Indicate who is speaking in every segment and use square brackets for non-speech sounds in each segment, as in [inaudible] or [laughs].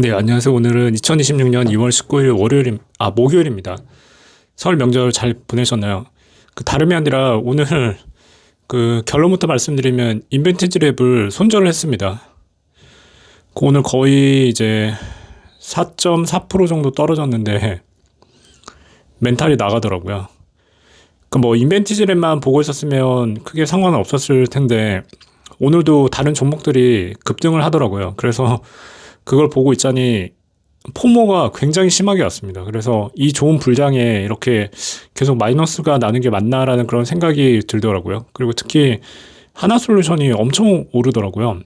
Speaker 1: 네, 안녕하세요. 오늘은 2026년 2월 19일 월요일, 아, 목요일입니다. 설 명절 잘 보내셨나요? 그 다름이 아니라 오늘 그 결론부터 말씀드리면 인벤티지 랩을 손절을 했습니다. 그 오늘 거의 이제 4.4% 정도 떨어졌는데 멘탈이 나가더라고요. 그 뭐 인벤티지 랩만 보고 있었으면 크게 상관은 없었을 텐데 오늘도 다른 종목들이 급등을 하더라고요. 그래서 그걸 보고 있자니 포모가 굉장히 심하게 왔습니다. 그래서 이 좋은 불장에 이렇게 계속 마이너스가 나는 게 맞나라는 그런 생각이 들더라고요. 그리고 특히 하나 솔루션이 엄청 오르더라고요.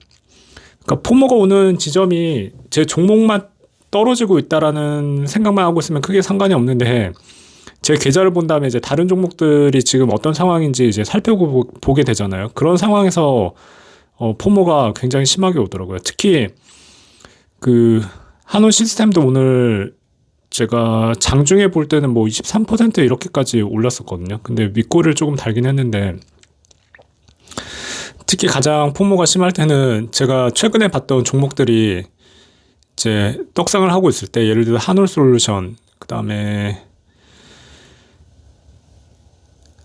Speaker 1: 그러니까 포모가 오는 지점이 제 종목만 떨어지고 있다라는 생각만 하고 있으면 크게 상관이 없는데 제 계좌를 본 다음에 이제 다른 종목들이 지금 어떤 상황인지 이제 살펴보게 되잖아요. 그런 상황에서 어, 포모가 굉장히 심하게 오더라고요. 특히 그 한원 시스템도 오늘 제가 장중에 볼 때는 뭐 23% 이렇게까지 올랐었거든요. 근데 윗골을 조금 달긴 했는데 특히 가장 포모가 심할 때는 제가 최근에 봤던 종목들이 이제 떡상을 하고 있을 때 예를 들어 한올 솔루션 그다음에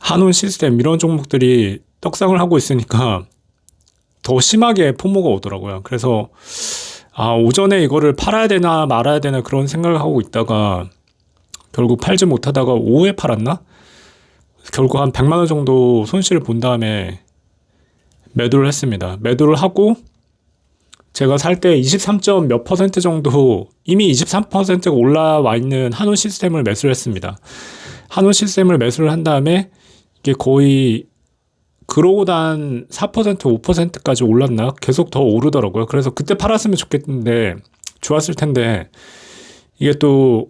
Speaker 1: 한온 시스템 이런 종목들이 떡상을 하고 있으니까 더 심하게 포모가 오더라고요. 그래서 아, 오전에 이거를 팔아야 되나 말아야 되나 그런 생각을 하고 있다가 결국 팔지 못하다가 오후에 팔았나? 결국 한 100만 원 정도 손실을 본 다음에 매도를 했습니다. 매도를 하고 제가 살 때 23점 몇 퍼센트 정도 이미 23%가 올라와 있는 한원 시스템을 매수를 했습니다. 한원 시스템을 매수를 한 다음에 이게 거의 그러고 단4% 5%까지 올랐나? 계속 더 오르더라고요. 그래서 그때 팔았으면 좋겠는데 좋았을 텐데 이게 또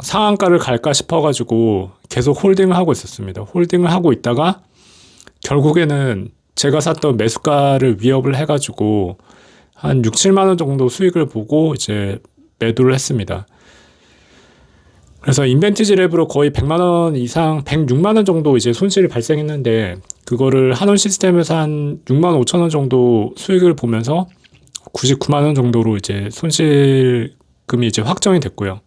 Speaker 1: 상한가를 갈까 싶어가지고 계속 홀딩을 하고 있었습니다. 홀딩을 하고 있다가 결국에는 제가 샀던 매수가를 위협을 해가지고 한 6, 7만 원 정도 수익을 보고 이제 매도를 했습니다. 그래서 인벤티지 랩으로 거의 100만 원 이상, 106만 원 정도 이제 손실이 발생했는데 그거를 한원 시스템에서 한 6만 5천 원 정도 수익을 보면서 99만 원 정도로 이제 손실금이 이제 확정이 됐고요.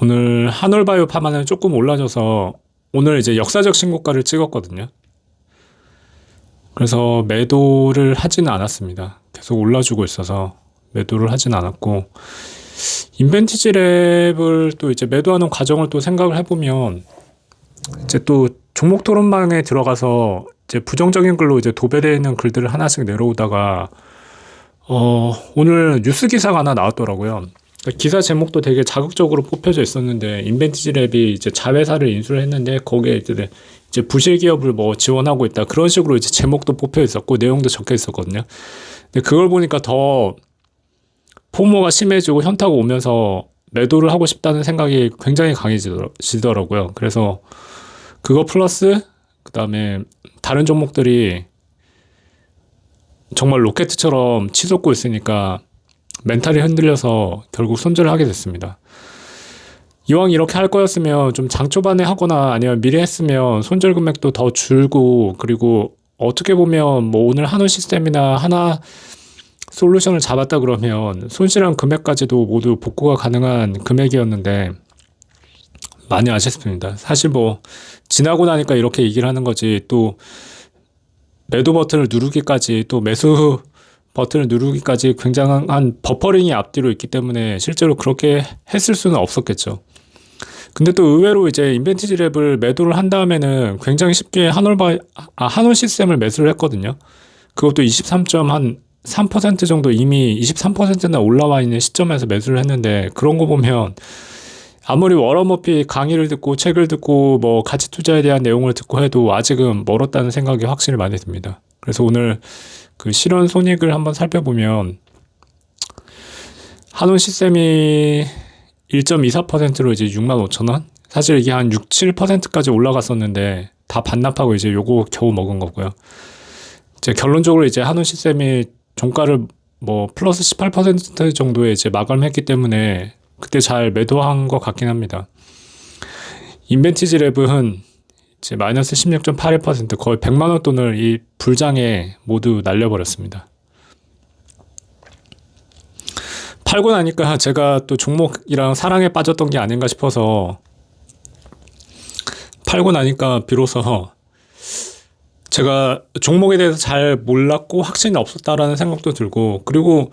Speaker 1: 오늘 한올바이오 파마는 조금 올라져서 오늘 이제 역사적 신고가를 찍었거든요. 그래서 매도를 하지는 않았습니다. 계속 올라주고 있어서 매도를 하진 않았고 인벤티지 랩을 또 이제 매도하는 과정을 또 생각을 해보면 이제 또 종목 토론방에 들어가서 이제 부정적인 글로 이제 도배되어 있는 글들을 하나씩 내려오다가 어 오늘 뉴스 기사가 하나 나왔더라고요. 기사 제목도 되게 자극적으로 뽑혀져 있었는데 인벤티지 랩이 이제 자회사를 인수를 했는데 거기에 이제 이제 부실 기업을 뭐 지원하고 있다 그런 식으로 이제 제목도 뽑혀 있었고 내용도 적혀 있었거든요. 근데 그걸 보니까 더 포모가 심해지고 현타가 오면서 매도를 하고 싶다는 생각이 굉장히 강해지더라고요. 그래서 그거 플러스 그다음에 다른 종목들이 정말 로켓처럼 치솟고 있으니까 멘탈이 흔들려서 결국 손절을 하게 됐습니다. 이왕 이렇게 할 거였으면 좀 장 초반에 하거나 아니면 미리 했으면 손절 금액도 더 줄고 그리고 어떻게 보면 뭐 오늘 한우 시스템이나 하나 솔루션을 잡았다 그러면 손실한 금액까지도 모두 복구가 가능한 금액이었는데 많이 아쉽습니다. 사실 뭐 지나고 나니까 이렇게 얘기를 하는 거지 또 매도 버튼을 누르기까지 또 매수 버튼을 누르기까지 굉장한 버퍼링이 앞뒤로 있기 때문에 실제로 그렇게 했을 수는 없었겠죠. 근데 또 의외로 이제 인벤티지 랩을 매도를 한 다음에는 굉장히 쉽게 한올 바 아 한올 시스템을 매수를 했거든요. 그것도 23점 한3% 정도 이미 23%나 올라와 있는 시점에서 매수를 했는데 그런 거 보면 아무리 워런머피 강의를 듣고 책을 듣고 뭐 가치 투자에 대한 내용을 듣고 해도 아직은 멀었다는 생각이 확실히 많이 듭니다. 그래서 오늘 그 실현 손익을 한번 살펴보면 한원 시스템이 1.24%로 이제 6만 5천 원? 사실 이게 한 6, 7%까지 올라갔었는데 다 반납하고 이제 요거 겨우 먹은 거고요. 이제 결론적으로 이제 한원 시스템이 종가를 뭐 플러스 18% 정도에 이제 마감했기 때문에 그때 잘 매도한 것 같긴 합니다. 인벤티지 랩은 이제 마이너스 16.81% 거의 100만 원 돈을 이 불장에 모두 날려버렸습니다. 팔고 나니까 제가 또 종목이랑 사랑에 빠졌던 게 아닌가 싶어서 팔고 나니까 비로소 제가 종목에 대해서 잘 몰랐고 확신이 없었다라는 생각도 들고 그리고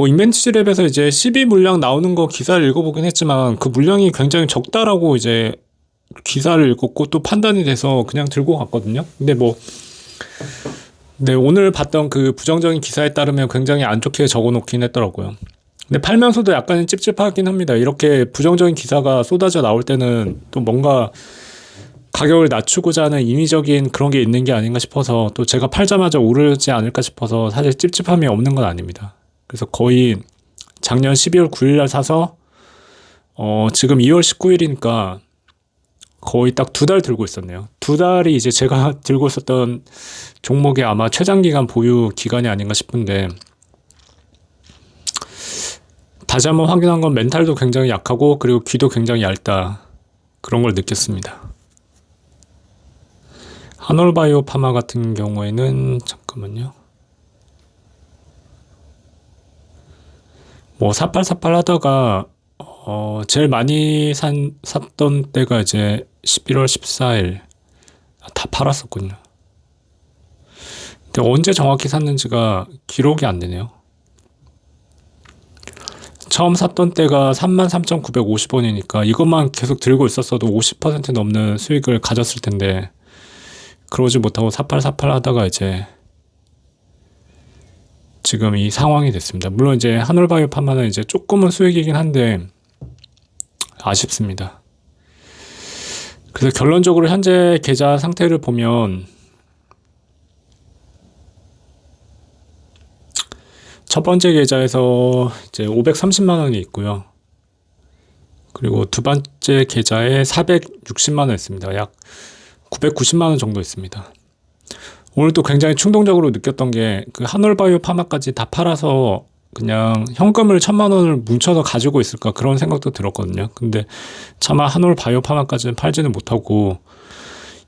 Speaker 1: 뭐 인벤티지 랩에서 이제 12 물량 나오는 거 기사를 읽어보긴 했지만 그 물량이 굉장히 적다라고 이제 기사를 읽었고 또 판단이 돼서 그냥 들고 갔거든요. 근데 뭐 네, 오늘 봤던 그 부정적인 기사에 따르면 굉장히 안 좋게 적어 놓긴 했더라고요. 근데 팔면서도 약간 찝찝하긴 합니다. 이렇게 부정적인 기사가 쏟아져 나올 때는 또 뭔가 가격을 낮추고자 하는 인위적인 그런 게 있는 게 아닌가 싶어서 또 제가 팔자마자 오르지 않을까 싶어서 사실 찝찝함이 없는 건 아닙니다. 그래서 거의 작년 12월 9일 날 사서 어 지금 2월 19일이니까 거의 딱 두 달 들고 있었네요. 두 달이 이제 제가 [laughs] 들고 있었던 종목의 아마 최장기간 보유 기간이 아닌가 싶은데 다시 한번 확인한 건 멘탈도 굉장히 약하고 그리고 귀도 굉장히 얇다 그런 걸 느꼈습니다. 한올바이오 파마 같은 경우에는 잠깐만요. 뭐 사팔사팔 하다가 어 제일 많이 산 샀던 때가 이제 11월 14일 아, 다 팔았었군요. 근데 언제 정확히 샀는지가 기록이 안 되네요. 처음 샀던 때가 33,950원이니까 이것만 계속 들고 있었어도 50% 넘는 수익을 가졌을 텐데 그러지 못하고 사팔사팔 하다가 이제 지금 이 상황이 됐습니다. 물론 이제 한올바이오 파마는 이제 조금은 수익이긴 한데 아쉽습니다. 그래서 결론적으로 현재 계좌 상태를 보면 첫 번째 계좌에서 이제 530만 원이 있고요. 그리고 두 번째 계좌에 460만 원 있습니다. 약 990만 원 정도 있습니다. 오늘 또 굉장히 충동적으로 느꼈던 게 그 한올바이오 파마까지 다 팔아서 그냥 현금을 천만 원을 뭉쳐서 가지고 있을까 그런 생각도 들었거든요. 근데 차마 한올 바이오 파마까지는 팔지는 못하고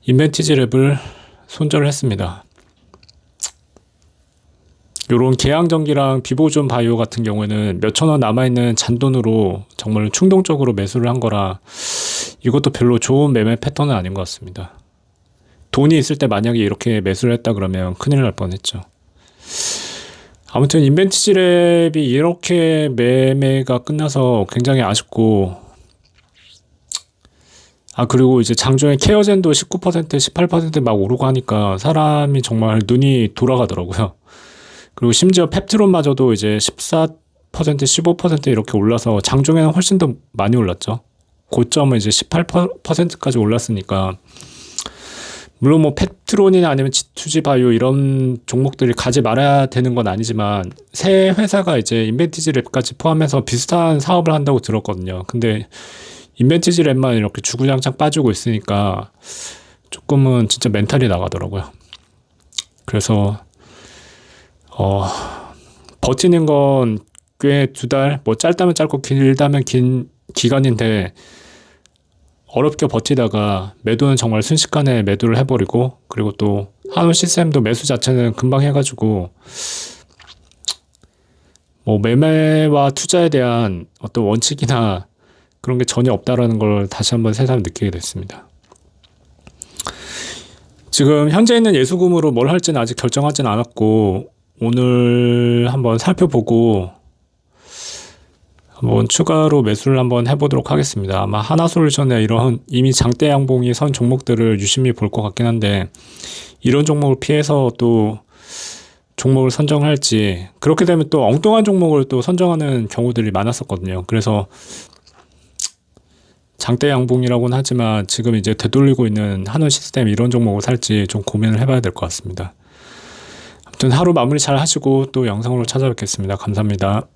Speaker 1: 인벤티지 랩을 손절을 했습니다. 요런 계양전기랑 비보존 바이오 같은 경우에는 몇천 원 남아있는 잔돈으로 정말 충동적으로 매수를 한 거라 이것도 별로 좋은 매매 패턴은 아닌 것 같습니다. 돈이 있을 때 만약에 이렇게 매수를 했다 그러면 큰일 날 뻔했죠. 아무튼 인벤티지 랩이 이렇게 매매가 끝나서 굉장히 아쉽고 아 그리고 이제 장중에 케어젠도 19% 18%막 오르고 하니까 사람이 정말 눈이 돌아가더라고요. 그리고 심지어 펩트론마저도 이제 14% 15% 이렇게 올라서 장중에는 훨씬 더 많이 올랐죠. 고점은 이제 18%까지 올랐으니까 물론 뭐 페트론이나 아니면 G2G 바이오 이런 종목들이 가지 말아야 되는 건 아니지만 새 회사가 이제 인벤티지 랩까지 포함해서 비슷한 사업을 한다고 들었거든요. 근데 인벤티지 랩만 이렇게 주구장창 빠지고 있으니까 조금은 진짜 멘탈이 나가더라고요. 그래서 어 버티는 건 꽤 두 달, 뭐 짧다면 짧고 길다면 긴 기간인데 어렵게 버티다가 매도는 정말 순식간에 매도를 해버리고 그리고 또 한우 시스템도 매수 자체는 금방 해가지고 뭐 매매와 투자에 대한 어떤 원칙이나 그런 게 전혀 없다라는 걸 다시 한번 새삼 느끼게 됐습니다. 지금 현재 있는 예수금으로 뭘 할지는 아직 결정하진 않았고 오늘 한번 살펴보고 한번 추가로 매수를 한번 해보도록 하겠습니다. 아마 하나솔루션에 이런 이미 장대 양봉이 선 종목들을 유심히 볼 것 같긴 한데 이런 종목을 피해서 또 종목을 선정할지 그렇게 되면 또 엉뚱한 종목을 또 선정하는 경우들이 많았었거든요. 그래서 장대 양봉이라고는 하지만 지금 이제 되돌리고 있는 한원 시스템 이런 종목을 살지 좀 고민을 해봐야 될 것 같습니다. 아무튼 하루 마무리 잘 하시고 또 영상으로 찾아뵙겠습니다. 감사합니다.